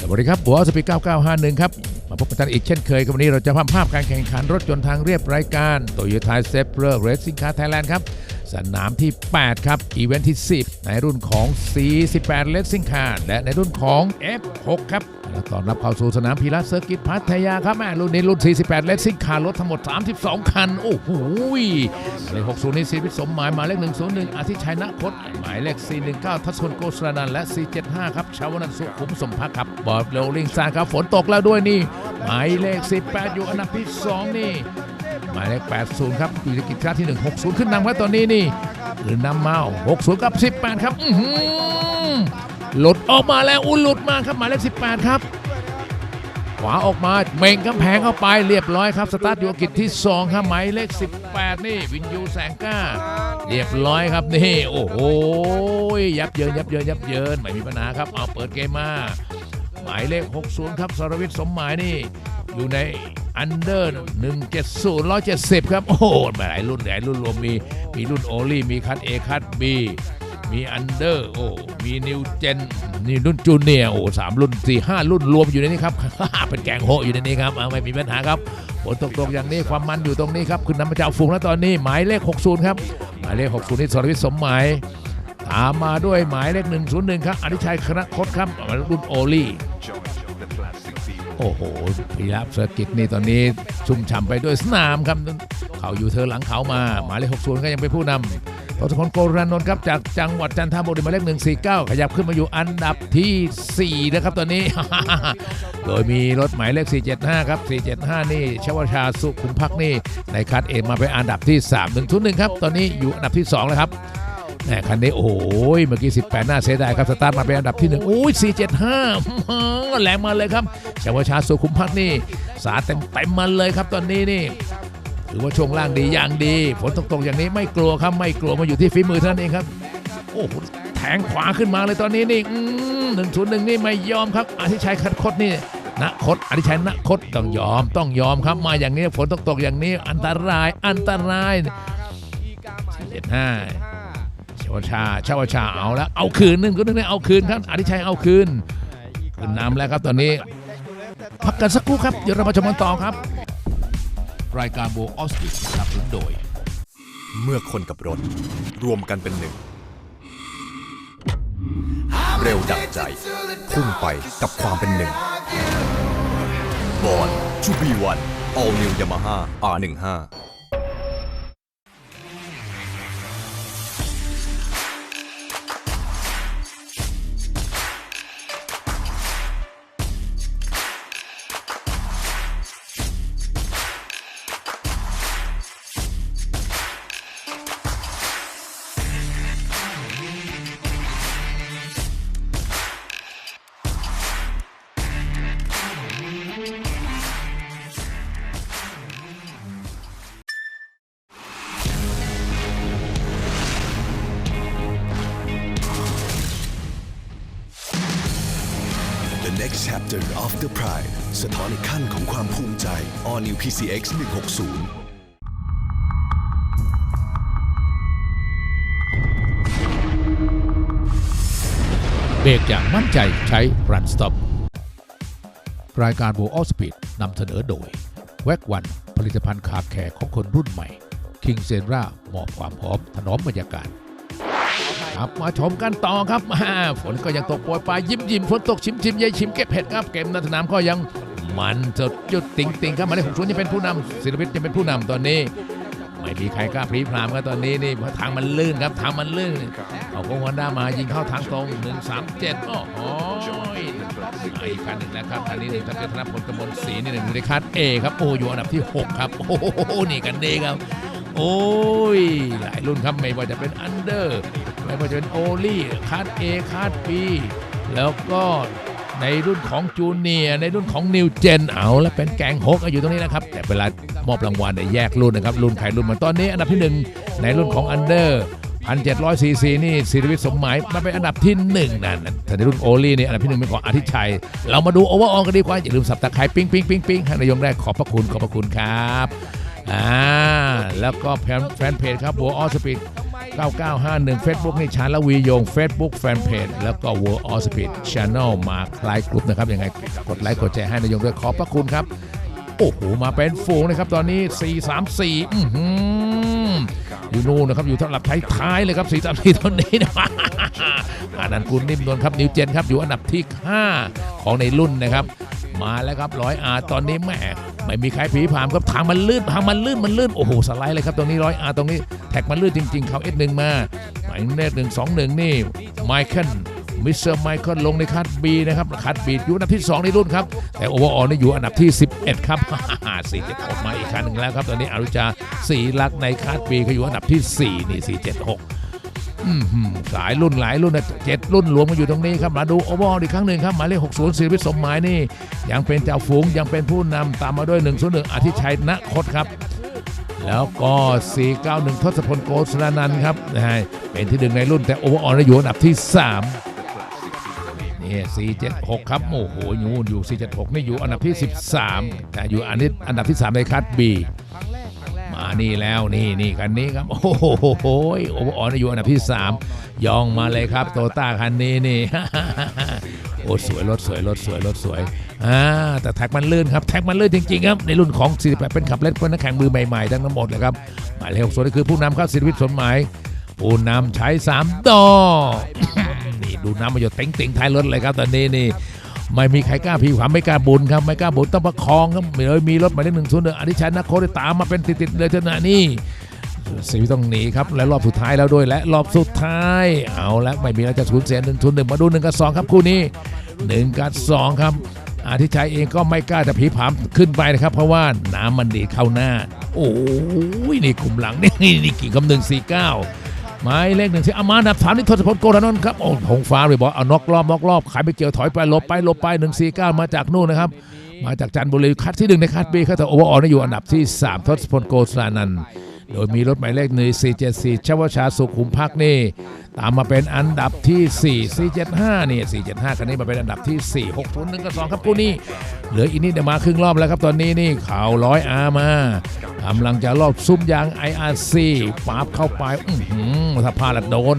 สวัสดีครับบัวสปี9951 ครับ มาพบกันอีกเช่นเคยกับวันนี้เราจะพาภาพการแข่งขันรถยนต์ทางเรียบรายการโตโยต้าเซฟเ r อร์เร c ซิ่งคาร์ไทยแลนด์ครับ สนามที่ 8 ครับ อีเวนท์ที่ 10 ในรุ่นของ 48 Racing Car และในรุ่นของ F6 ครับ ตอนรับเข้าสู่สนามพีระเซอร์กิตพัทยาครับแม่รุ่นนี้รุ่น 48 Racing Car รถทั้งหมด 32 คัน โอ้โหหมายเลข60 นี่สีพิสมหมาย หมายเลข 101 อาทิชัยนพจน์หมายเลข 419 ทัศนโกศรนันและ 475 ครับชาวนันสุขุมสมภักครับ บอดโรลิงซาครับ ฝนตกแล้วด้วยนี่ หมายเลข 18 อยู่อันดับที่ 2 นี่ หมายเลข 80 ครับอยู่ในกิจการที่ 160 ขึ้นนำครับตอนนี้นี่หรือนำมา 60 กับ 18 ครับ อื้อหือ หลุดออกมาแล้วอุ้ยหลุดมาครับหมายเลข18 ครับ ขวาออกมาเม่งกำแพงเข้าไปเรียบร้อยครับ สตาร์ทอยู่กิจที่ 2 ครับหมายเลข 18 นี่ วินยูแสงกล้า เรียบร้อยครับนี่ โอ้โหยับเยินยับเยินยับเยินไม่มีปัญหาครับ เอาเปิดเกมมาหมายเลข 60 ครับสรวิทย์สมหมายนี่ อยู่ในอันเดอร์170 170 ครับ โอ้โหหลายรุ่นหลายรุ่นรวมมี มีรุ่นโอลี่มีคัด A คัด B มีอันเดอร์โอ้มีนิวเจนนี่รุ่นจูเนียโอ้สามรุ่นสี่ห้ารุ่นรวมอยู่ในนี้ครับ เป็นแกงโฮอยู่ในนี้ครับเอาไม่มีปัญหาครับฝนตกๆอย่างนี้ความมันอยู่ตรงนี้ครับขึ้นำมาจากฝูงแล้วตอนนี้หมายเลข 60 ครับ หมายเลข 60 นี่สรวิทย์สมหมายตามมาด้วยหมายเลข 101 ครับอธิชัยคณะคดครับรุ่นโอลี่โอ้โหพีรับเซอร์กิตนี่ตอนนี้ชุ่มฉ่ำไปด้วยสนามครับเขาอยู่เธอหลังเขามา หมายเลข 60 ก็ยังเป็นผู้นำ ทศพลโกรานนท์ครับจากจังหวัดจันทบุรีหมายเลข149 ขยับขึ้นมาอยู่อันดับทีสี่ 4 นะครับตอนนี้ โดยมีรถหมายเลข 475 ครับ 475 นี่ชวชาสุขุมพักนี่ในคัดเอมาเป็นอันดับที่ 3 1 1ครับ ตอนนี้อยู่อันดับที่ 2 แล้วครับแหมคันนี้โอ้โหเมื่อกี้ 18 หน้าเสียดายครับ สตาร์ทมาเป็นอันดับที่1โอ้ย 475แรงมาเลยครับชาวชาสุขุมพักนี่สาเต็มเต็มมาเลยครับตอนนี้นี่ ถือว่าช่วงล่างดีอย่างดีฝนตกๆอย่างนี้ไม่กลัวครับไม่กลัวมาอยู่ที่ฝีมือเท่านั้นเองครับ โอ้โหแทงขวาขึ้นมาเลยตอนนี้นี่หนึ่งศูนย์หนึ่งนี่ไม่ยอมครับอธิชัยคัดคดนี่นะคดอธิชัยนะคดต้องยอมต้องยอมครับมาอย่างนี้ฝนตกๆอย่างนี้อันตรายอันตรายเจ็ดห้าชาวชาชาวชาเอาแล้วเอาคืนหนึ่งก็นึงได้เอาคืนครับอธิชัยเอาคืนขึ้นนำแล้วครับตอนนี้พักกันสักครู่ครับเดี๋ยวเรามาชมกันต่อครับ รายการโบออสติสนับสนุนโดย เมื่อคนกับรถ รวมกันเป็นหนึ่ง เร็วดับใจ พุ่งไปกับความเป็นหนึ่งบอลชูบีวัน All New Yamaha R15 the pride สะท้อนอีกขั้นของความภูมิใจ All New PCX 160เบรกอย่างมั่นใจใช้ Run Stop รายการโบออสปีดนำเสนอโดย แวกวันผลิตภัณฑ์คาแคร์ของคนรุ่นใหม่ King s e r a มอบความหอมถนอมบรรยากาศ ครับมาชมกันต่อครับอ่าฝนก็ยังตกโปรยปลายยิ้มยิ้มฝนตกชิมชิมยายชิมเก็บเห็ดครับเกมในสนามก็ยังมันจดจุดติงติงครับมายเลขหกศูนย์ยังเป็นผู้นำศิลปินยังเป็นผู้นำตอนนี้ ไม่มีใครกล้าพลีพรามครับตอนนี้นี่เพราะทางมันลื่นครับทางมันลื่นเอาโค้งฮอนด้ามายิงเข้าทางตรง137โอ้โหอีกคันหนึ่งนะครับคันนี้หนึ่งทัพธนพลกมลศรีนี่หนึ่งในคัดเอครับโอ้อยู่อันดับที่6ครับโอ้โหนี่กันดีครับโอ้ย หลายรุ่นครับไม่ว่าจะเป็นอันเดอร์ ไม่ว่าจะเป็นโอลี่คัดเอคัดบีแล้วก็ในรุ่นของจูเนียในรุ่นของนิวเจนเอาแล้วเป็นแกงฮกอยู่ตรงนี้นะครับ แต่เวลามอบรางวัลเนี่ยแยกรุ่นนะครับ รุ่นใครรุ่นมันตอนนี้ อันดับที่หนึ่งในรุ่นของอันเดอร์1,700ซีซีนี่ศิริวิทย์สมหมายมาเป็นอันดับที่หนึ่งนั่นแต่ในรุ่นโอลี่นี่อันดับที่หนึ่งเป็นของอาทิชัย เรามาดูโอเวอร์ออลกันดีกว่าอย่าลืมสับตะไคร้ปิ้งปิ้งปิ้งปิ้งในายยงได้ขอบพระคุณขอบพระคุณครับ อ่าแล้วก็แฟนแฟนเพจครับบัวออสปีด9951 Facebook นี่ชาญละวีโยง Facebook Fanpage แล้วก็ World of Speed Channel มาคลายกลุ่มนะครับยังไงกดไลค์กดแชร์ให้นายงด้วยขอบพระคุณครับ โอ้โห มาเป็นฝูงนะครับ ตอนนี้ 4 3 4อือหือยู่นู่นนะครับ อยู่ทั้งหลับท้ายๆเลยครับ 4 3 4ตอนนี้นะอานันต์กุลนิ่มนวลครับนิวเจนครับ อยู่อันดับที่ 5 ของในรุ่นนะครับ มาแล้วครับร้อยอาตอนนี้แหม่ไม่มีใครผีผามครับทางมันลื่นทางมันลื่นมันลื่นโอ้โหสไลด์เลยครับตรงนี้ร้อยอาตรงนี้แท็กมันลื่นจริง ๆ เขาเอสหนึ่งมาหมายเลขหนึ่งสองหนึ่งนี่ไมเคิลมิสเตอร์ไมเคิลลงในคัดบีนะครับคัดบีอยู่อันดับที่ 2 ในรุ่นครับ แต่โอเวอร์ออลนี่อยู่อันดับที่ 11 ครับสี่เจ็ดหกมาอีกคันหนึ่งแล้วครับ ตอนนี้อารุจาสีลักในคัดบีเขาอยู่อันดับที่ 4 นี่สี่เจ็ดหก อืมหืมหลายรุ่นหลายรุ่นนะเจ็ดรุ่นรวมกันอยู่ตรงนี้ครับมาดูโอเวอร์อีกครั้งหนึ่งครับหมายเลข60ศิริวิทย์สมหมายนี่ ยังเป็นเจ้าฝูงยังเป็นผู้นำตามมาด้วย1 0 1อาทิตย์ชัยณคตครับ แล้วก็ 491 ทศพลโกศลนันครับนะฮะเป็นที่หนึ่งในรุ่นแต่โอเวอร์ออลอยู่อันดับที่ 3นี่476 ครับ โอ้โหอยู่อยู่ 476 นี่อยู่อันดับที่ 13 แต่อยู่อันนี้อันดับที่ 3 ในคัด B มานี่แล้วนี่นี่คันนี้ครับ โอ้โหโอ้โหอยู่อันดับที่ 3 ยองมาเลยครับโตต้าคันนี้นี่โอ้สวยรถสวยรถสวยรถสวยอ่าแต่แท็กมันลื่นครับแท็กมันลื่นจริงๆครับในรุ่นของ 48 เป็นขับเล่นเพื่อนนักแข่งมือใหม่ๆทั้งหมดเลยครับหมายเลข6ส่วนนี่คือผู้นำครับศิริวิทย์สมหมายผู้นำใช้3ดอนี่ดูน้ำมาหยดเต็งๆท้ายรถเลยครับตอนนี้นี่ ไม่มีใครกล้าพีความไม่กล้าบุญครับไม่กล้าบุญต้องประคองครับเลยมีรถหมายเลขหนึ่งศูนย์หนึ่งอธิชัยนักโคตามมาเป็นติดๆเลยเท่านั้นนี่สีต้องหนีครับและรอบสุดท้ายแล้วด้วยและรอบสุดท้าย เอาละไม่มีแล้วจะสูญเสียหนึ่งศูนย์หนึ่งมาดูหนึ่งกับสองครับคู่นี้หนึ่งกับสองครับอาทิชัยเองก็ไม่กล้าจะผีผามขึ้นไปนะครับ เพราะว่าน้ำมันดีเข้าหน้า โอ้ยนี่กลุ่มหลังนี่นี่กิ่คำหนึ่งสี่เก้า หมายเลขหนึ่งที่อามาดับสามนี่ทศพลโกธนนท์ครับโอ้หงฟ้าเลยบอกเอาน็อกรอบน็อกรอบขายไปเกี่ยวถอยไปหลบไปหลบไปหนึ่งสี่เก้ามาจากนู่นนะครับมาจากจันทบุรีคัดที่หนึ่งในคัดบีครับแต่โอเวอร์ออลนี่อยู่อันดับที่สามทศพลโกศลานันท์ โดยมีรถหมายเลขหนึ่งสี่เจ็ดสี่ชวชาสุขุมพักนี่ ตามมาเป็นอันดับที่ 4 475นี่475คันนี้มาเป็นอันดับที่ 4 6 0 1กับ2ครับคู่นี้ เหลืออีกนิดเดียวมาครึ่งรอบแล้วครับตอนนี้นี่ข่าวร้อยอามากำลังจะรอบซุ้มยาง IRC ปาบเข้าไป อื้อหือถ้าพลาดแล้วโดน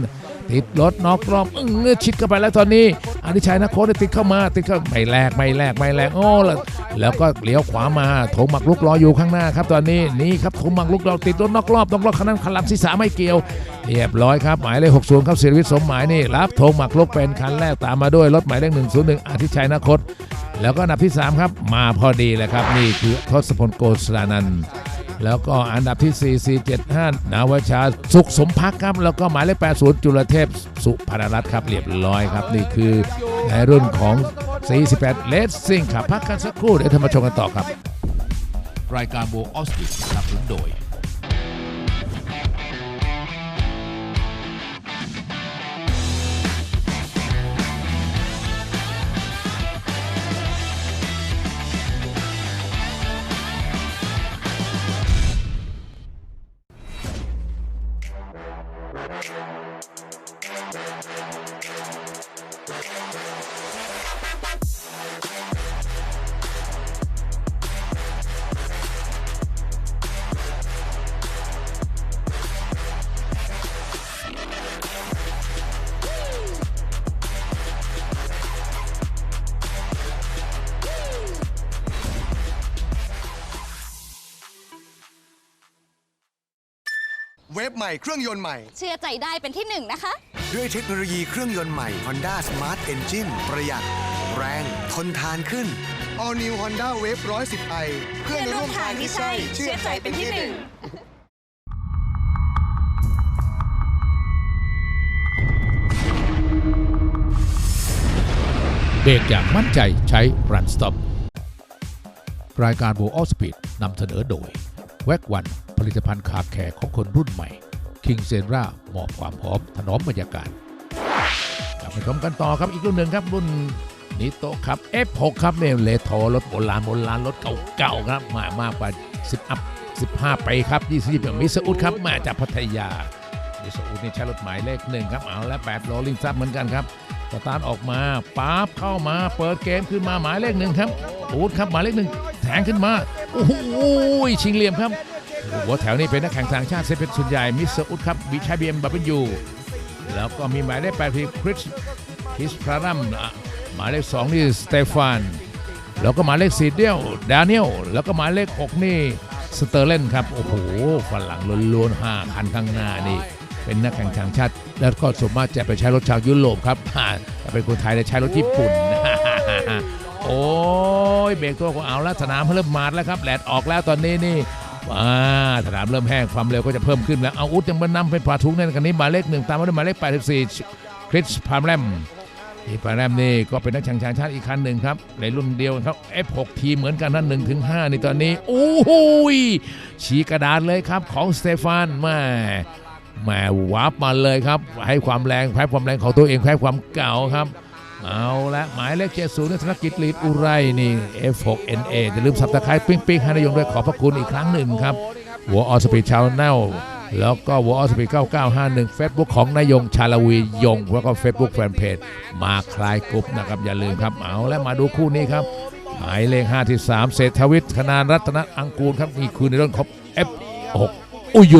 ติดรถนอกรอบอื้ออชิดเข้าไปแล้วตอนนี้อนิชัยนักโค้ดติดเข้ามาติดเข้าไม่แลกไม่แลกไม่แลกโอ้แล้วแล้วก็เลี้ยวขวามาโถงหมักลุกรออยู่ข้างหน้าครับตอนนี้นี่ครับโถงหมักลุกรอติดรถนอกรอบนอกรอบคันนั้นคันหลังศีรษะไม่เกี่ยวเรียบร้อยครับหมายเลข60ครับศิริวิทย์สมหมายนี่รับโถงหมักลุกเป็นคันแรกตามมาด้วยรถหมายเลข101อาทิชัยนักโค้ดแล้วก็อันดับที่ 3 ครับ มาพอดีเลยครับ นี่คือทศพลโกศลานันท์ แล้วก็อันดับที่ 4 4 7 5นาวชาสุขสมพักครับ แล้วก็หมายเลข80 จุลเทพสุพรรณรัตน์ครับเรียบร้อยครับ นี่คือในรุ่นของ 48เลสซิ่งครับพักกันสักครู่เดี๋ยวท่านมาชมกันต่อครับ รายการโบออสติสสนับสนุนโดย เวฟใหม่เครื่องยนต์ใหม่ เชื่อใจได้เป็นที่หนึ่งนะคะ ด้วยเทคโนโลยีเครื่องยนต์ใหม่ Honda Smart Engine ประหยัด แรง ทนทานขึ้น All New Honda Wave 110i เพื่อนร่วมทางที่ใช่เชื่อใจเป็นที่หนึ่งเบรกอย่างมั่นใจใช้ Run Stop รายการ w o r l d Speed นำเสนอโดยแวกวัน ผลิตภัณฑ์คาบแคร์ของคนรุ่นใหม่ King s e r a มอบความหอมถนอมบรรยากาศกลับมาชมกันต่อครับอีกรุ่นหนึ่งครับรุ่นนิโตครับ F6 ครับเนี่ยเลโทรรถโบราณโบราณรถเก่าๆครับมามากกว่า10อัพ15 ไปครับ20อย่างมิสอุดครับมาจากพัทยามิสอุดนี่ใช้รถหมายเลขหนึ่งครับเอาและ8โรลลิงซับเหมือนกันครับสตาร์ทออกมาปั๊บเข้ามาเปิดเกมขึ้นมาหมายเลขหนึ่งครับอูดครับหมายเลขหนึ่งแทงขึ้นมาโอ้โหชิงเหลี่ยมครับ หัวแถวนี้เป็นนักแข่งต่างชาติเซเป็นส่วนใหญ่มิสเตอร์อุดครับวิชัยบีเอ็มบับเบิลยูแล้วก็มีหมายเลขแปดคือคริสคริสพรารัมหมายเลขสองนี่สเตฟานแล้วก็หมายเลขสี่เดียวดานิเอลแล้วก็หมายเลขหกนี่สเตอร์เลนครับโอ้โหฝรั่งล้วนๆห้าคันข้างหน้านี่เป็นนักแข่งต่างชาติ แล้วก็ส่วนมากจะไปใช้รถชาวยุโรปครับฮ่าแต่เป็นคนไทยจะใช้รถญี่ปุ่นโอ้ยเบรกตัวของเอาแล้วสนามเริ่มมาแล้วครับแหลดออกแล้วตอนนี้นี่ อ่าสนามเริ่มแห้งความเร็วก็จะเพิ่มขึ้นแล้วเอาอุดยังมานำเป็นปาทุกในกันนี้หมายเลขหนึ่งตามมาด้วยหมายเลข84 คริสพามแรมอีปาแรมนี่ก็เป็นนักแข่งชาชาติอีกคันหนึ่งครับในรุ่นเดียวครับ F6 ทีมเหมือนกันนั่นหนึ่งถึงห้าในตอนนี้โอ้โหยฉีกกระดานเลยครับของสเตฟานแม่แม่วาร์ปมาเลยครับ ให้ความแรงแพ้ความแรงของตัวเองแพ้ความเก่าครับ เอาละหมายเลขเจ็ดศูนย์ธนกิจลีดอุไรนี่ F6NA จะลืมสับตะไคร้ปิ๊งปิ๊งให้นายยงด้วยขอบพระคุณอีกครั้งหนึ่งครับ หัวออสปีชาวแนลแล้วก็หัวอสปีด9951 Facebook ของนายยงชาลวียง แล้วก็ Facebook แฟนเพจมาคลายกรุ๊ปนะครับ อย่าลืมครับ เอาแล้วมาดูคู่นี้ครับ หมายเลข 5 ที่ 3 เศรษฐวิทย์คณานรัตนอังกูลครับนี่คือในรุ่นของ F6 โอ้โห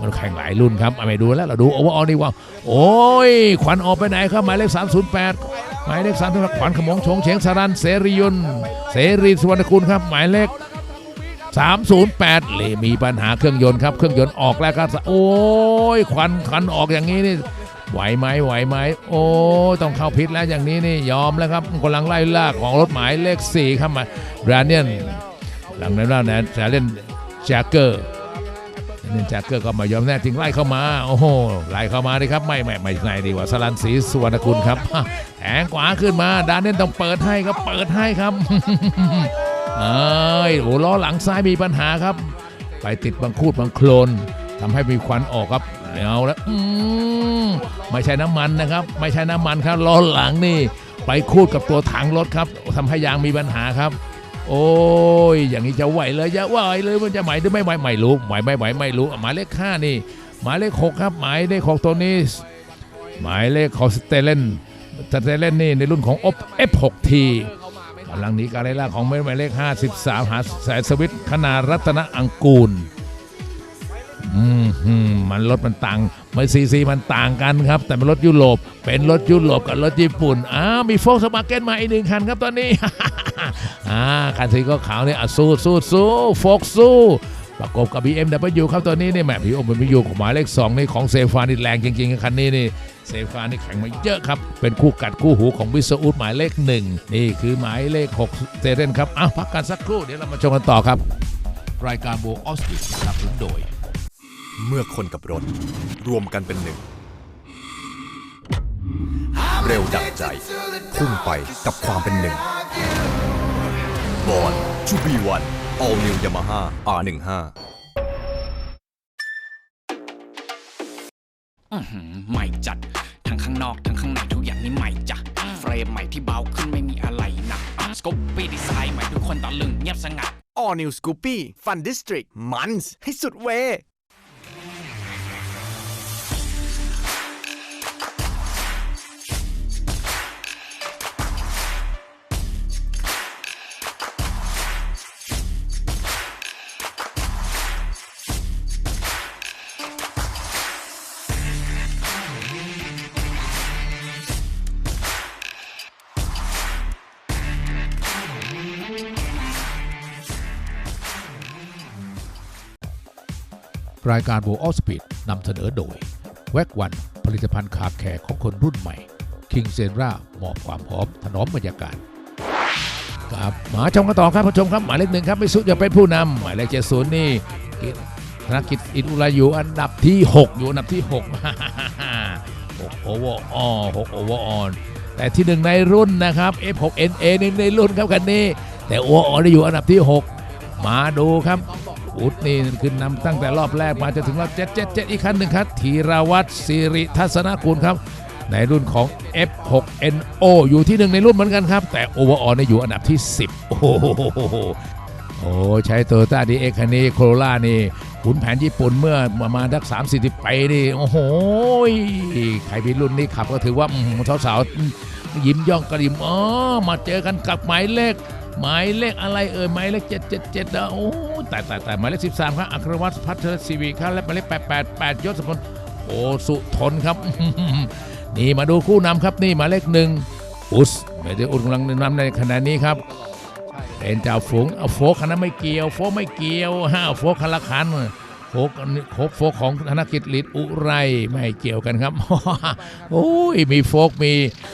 มันแข่งหลายรุ่นครับเอาดูแล้วเราดูโอเวอร์ออลดีกว่า โอ้ย ขวัญออกไปไหนครับ หมายเลข 308 หมายเลข3ขวัญขมงชงเฉียงสารันเสรียนเสรีสุวรรณคุณครับ หมายเลข308 เลยมีปัญหาเครื่องยนต์ครับ เครื่องยนต์ออกแล้วครับ โอ้ยควันควันออกอย่างนี้นี่ไหวไหมไหวไหมโอ้ต้องเข้าพิษแล้วอย่างนี้นี่ยอมแล้วครับกำลังไล่ล่าของรถหมายเลข4ครับมาแบรนเนียนหลังนั้นแล้วนะจะเล่นแจ็คเกอร์ เล่นแจ็คเกอร์ก็ไมายอมแน่จริงไล่เข้ามา โอ้โหไล่เข้ามาดิครับ ไม่ไม่ไม่ไงดีกว่าสลันศรีสุวรรณคุณครับแทงขวาขึ้นมา ดานเน่นต้องเปิดให้ครับ เปิดให้ครับเอ้ยโอ้ล้อหลังซ้ายมีปัญหาครับ ไปติดบังคูดบังโคลนทำให้มีควันออกครับเอาแล้วไม่ใช่น้ำมันนะครับ ไม่ใช่น้ำมันครับล้อหลังนี่ ไปคูดกับตัวถังรถครับทำให้ยางมีปัญหาครับ โอ้ย อย่างนี้จะไหวเลยจะไหวเลยมันจะไหวหรือไม่ไหวไม่รู้ไหวไม่ไหวไม่รู้หมายเลขห้านี่ หมายเลขหกครับ หมายเลขหกตัวนี้หมายเลขของสเตเลนสเตเลนนี่ในรุ่นของ F6T กำลังหนีการไล่ล่าของหมายเลข 53 หาสายสวิตคณารัตนอังกูลอืมมันรถมันต่างมันซีซีมันต่างกันครับ แต่เป็นรถยุโรปเป็นรถยุโรปกับรถญี่ปุ่นอ้าวมีโฟกสมาเกนมาอีกหนึ่งคันครับตอนนี้ อ่าคันสีก็ขาวเนี่ยสู้สู้สู้โฟกสู้ประกบกับ BMW ครับตัวนี้นี่แหม BMW ของหมายเลข2นี่ของเซฟานี่แรงจริงๆคันนี้นี่เซฟานี่แข่งมาเยอะครับ เป็นคู่กัดคู่หูของวิศอุดหมายเลขหนึ่งนี่คือหมายเลข6เซเรนครับอ้าวพักกันสักครู่เดี๋ยวเรามาชมกันต่อครับ รายการโบออสติสนับสนุนโดย เมื่อคนกับรถ รวมกันเป็นหนึ่ง เร็วดังใจ พุ่งไปกับความเป็นหนึ่ง บอลชูบีวัน All New Yamaha R15 อื้อหือใหม่จัด ทั้งข้างนอก ทั้งข้างในทุกอย่างนี่ใหม่จ้ะเฟรมใหม่ที่เบาขึ้นไม่มีอะไรหนักสกอปปี้ดีไซน์ใหม่ทุกคนตะลึงเงียบสงัด All New Scoopy Fun District มันส์ให้สุดเว รายการ w o r l d Speed นำเสนอโดยแวกวันผลิตภัณฑ์คาแคร์ของคนรุ่นใหม่ King s e r a มอบความหอมถนอมบรรยากาศครับมาชมกันต่อครับผู้ชมครับ หมายเลขหนึ่งครับไมิสุดจะเป็นผู้นำหมายเลขเจ็ดศูนย์นี่กิจธนกิจอินอุไรอยู่อันดับที่ 6 อยู่อันดับที่6 6โอเวอร์ออ6โอเวอร์ออแต่ที่หนึ่งในรุ่นนะครับ F6NA ในในรุ่นครับคันนี้ แต่โอเวอร์ออได้อยู่อันดับที่ 6 มาดูครับ อุดนี่ขึ้นนำตั้งแต่รอบแรกมาจะถึงรอบ777อีกคันหนึ่งครับธีรวัตรสิริทัศนกุลครับในรุ่นของ F6NO อยู่ที่หนึ่งในรุ่นเหมือนกันครับ แต่โอเวอร์ออนอยู่อันดับที่ 10 โอ้โหโอ้ใช้โตโยต้าดีเอ็กคันนี้โคโรล่านี่ขุนแผนญี่ปุ่นเมื่อประมาณสัก3 4 0ปีนี่ โอ้โห ใครมีรุ่นนี้ขับก็ถือว่าสาวๆ ยิ้มย่องกระดิมอ๋อมาเจอกันกับหมายเลข หมายเลขอะไรเอ่ยหมายเลข 777นะโอ้แต่แต่แต่หมายเลข 13 ครับอัครวัตรพัฒนศิริครับและหมายเลข 888 ยศพลโอสุทนครับ นี่มาดูคู่นำครับนี่หมายเลขหนึ่งอุสไม่ได้อุสกำลังนำในขณะนี้ครับเป็นจ่าฝูงเอาโฟกคันนั้นไม่เกี่ยว โฟกไม่เกี่ยวห้าโฟกคันละคัน โฟกโฟกโฟกของธนกิจลิตอุไรไม่เกี่ยวกันครับโอ้ยมีโฟกมี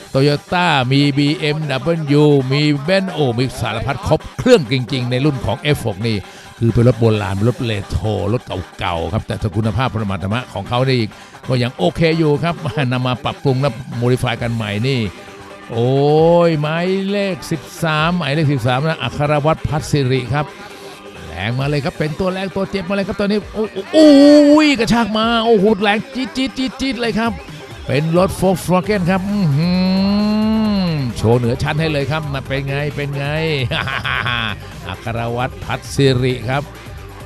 โตโยต้ามี BMW มีเบนโอมีสารพัดครบเครื่องจริง ๆ ในรุ่นของ F6 นี่คือเป็นรถโบราณรถเลโทรรถเก่าๆครับ แต่คุณภาพประมาธรรมะของเขานี่ก็ยังโอเคอยู่ครับนำมาปรับปรุงและโมดิฟายกันใหม่นี่ โอ้ยหมายเลข 13 หมายเลข 13 นะอัครวัตรพัฒสิริครับ งมาเลยครับเป็นตัวแรงตัวเจ็บมาเลยครับตอนนี้โอ้โอ้ยกระชากมาโอ้โหแรงจี๊ดจี๊ดจี๊ดจี๊ดเลยครับ เป็นรถโฟล์ w a เกนครับโชว์เหนือชั้นให้เลยครับมาเป็นไงเป็นไงอัครวัตรพัฒสิริครับ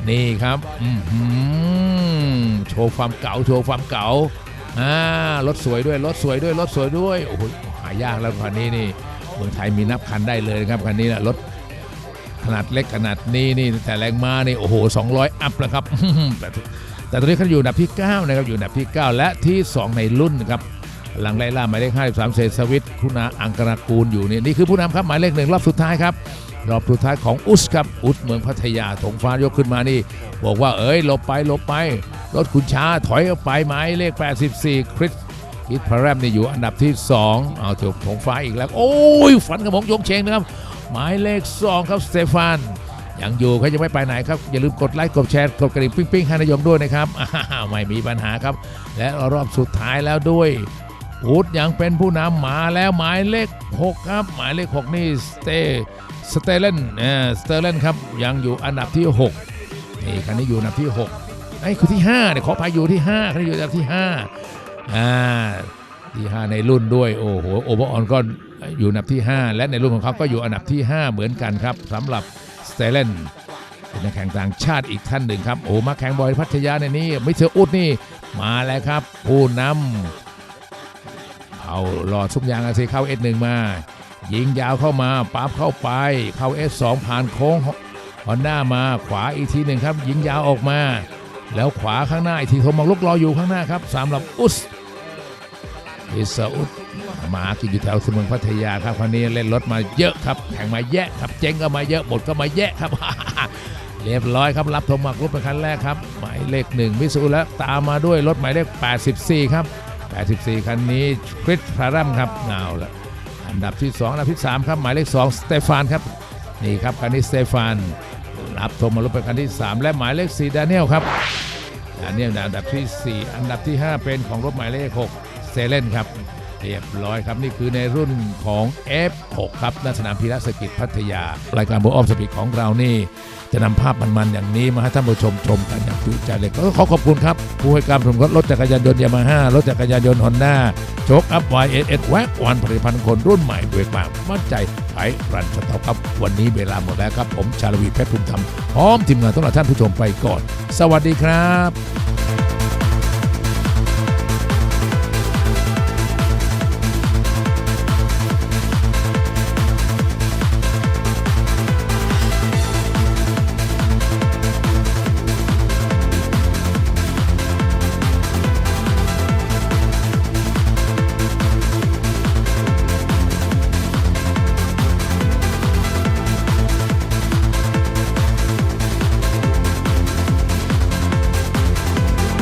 นี่ครับโชว์ความเก่าโชว์ความเก่าอ่ารถสวยด้วยรถสวยด้วยรถสวยด้วยโอ้โหหายากแล้วคันนี้นี่เมืองไทยมีนับคันได้เลยครับคันนี้นะรถ ขนาดเล็กขนาดนี้นี่แต่แรงม้านี่โอ้โห 200 อัพแล้วครับ แต่แต่ตอนนี้เขาอยู่อันดับที่ 9 นะครับ อยู่อันดับที่ 9 และที่ 2 ในรุ่นครับกำลังไล่ล่าหมายเลข 53 เศษสวิทคุณาอังกรากูลอยู่นี่นี่คือผู้นำครับหมายเลขหนึ่งรอบสุดท้ายครับรอบสุดท้ายของอุสครับอุสเมืองพัทยาถงฟ้ายกขึ้นมานี่ บอกว่าเอ้ยหลบไปหลบไป รถคุณช้าถอยออกไปหมายเลข 84 คริสคิดพารแรมนี่อยู่อันดับที่ 2 เอาเถูกถงฟ้าอีกแล้ว โอ้ยฝันกระมงยงเชงนะครับ หมายเลข 2 ครับสเตฟานยังอยู่เขายังไม่ไปไหนครับ อย่าลืมกดไลค์กดแชร์กดกระดิ่งปิ้งๆให้นิยมด้วยนะครับไม่มีปัญหาครับ และรอบสุดท้ายแล้วด้วยอูดยังเป็นผู้นำมาแล้วหมายเลข 6 ครับ หมายเลข 6 นี่สเตสเตเลนเออสเตเลนครับยังอยู่อันดับที่ 6 นี่คันนี้อยู่อันดับที่ 6ไอ้คือที่5เนี่ยขอพายอยู่ที่5คันนี้อยู่อันดับที่5อ่า ที่5ในรุ่นด้วยโอ้โหโอเวอร์ออนก็อยู่อันดับที่ 5 และในรุ่นของเขาก็อยู่อันดับที่ 5 เหมือนกันครับสำหรับสเตเลนเป็นนักแข่งต่างชาติอีกท่านหนึ่งครับโอ้มาแข่งบอยพัทยาในนี้มิเตอร์อุดนี่มาแล้วครับ ผู้นำเอาหลอดซุ้มยางอาซีเข้า S1 มายิงยาวเข้ามาปั๊บเข้าไป เข้า S2 ผ่านโค้งฮอนด้ามาขวาอีกทีหนึ่งครับ ยิงยาวออกมา แล้วขวาข้างหน้าอีกทีโทมังลุกรออยู่ข้างหน้าครับสำหรับอุส อิสอุดมากินอยู่แถวสมืองพัทยาครับคราวนี้เล่นรถมาเยอะครับแข่งมาแยะครับเจ๊งก็มาเยอะหมดก็มาแยะครับ เรียบร้อยครับรับโทมักรุปเป็นคันแรกครับหมายเลขหนึ่งมิสูแล้วตามมาด้วยรถหมายเลข 84 ครับ 84 คันนี้คริสพารัมครับเอาละอันดับที่ 2 อันดับที่ 3 ครับ หมายเลข 2 สเตฟานครับ นี่ครับคันนี้สเตฟานรับโทมักรุปเป็นคันที่ 3 และหมายเลข4ดานิเอลครับดานิเอลอันดับทีสี่ 4 อันดับที่ 5 เป็นของรถหมายเลข 6 เซเลนครับเรียบร้อยครับนี่คือในรุ่นของ F6 ครับณสนามพีระสกิจพัทยา รายการบออฟสปีดของเรานี่ จะนำภาพมันๆอย่างนี้มาให้ท่านผู้ชมชมกันอย่างจุใจเลยก็ขอขอบคุณครับผู้ให้การสมรสรถจักรยานยนต์ยามาฮ่ารถจักรยานยนต์ฮอนด้าโชคอัพ YSS แวกวันผลิตภัณฑ์คนรุ่นใหม่เวกมากมั่นใจไผ่รันสต็อกครับ วันนี้เวลาหมดแล้วครับ ผมชาลวีเพชรภูมิธรรมพร้อมทีมงานต้อนรับท่านผู้ชมไปก่อน สวัสดีครับ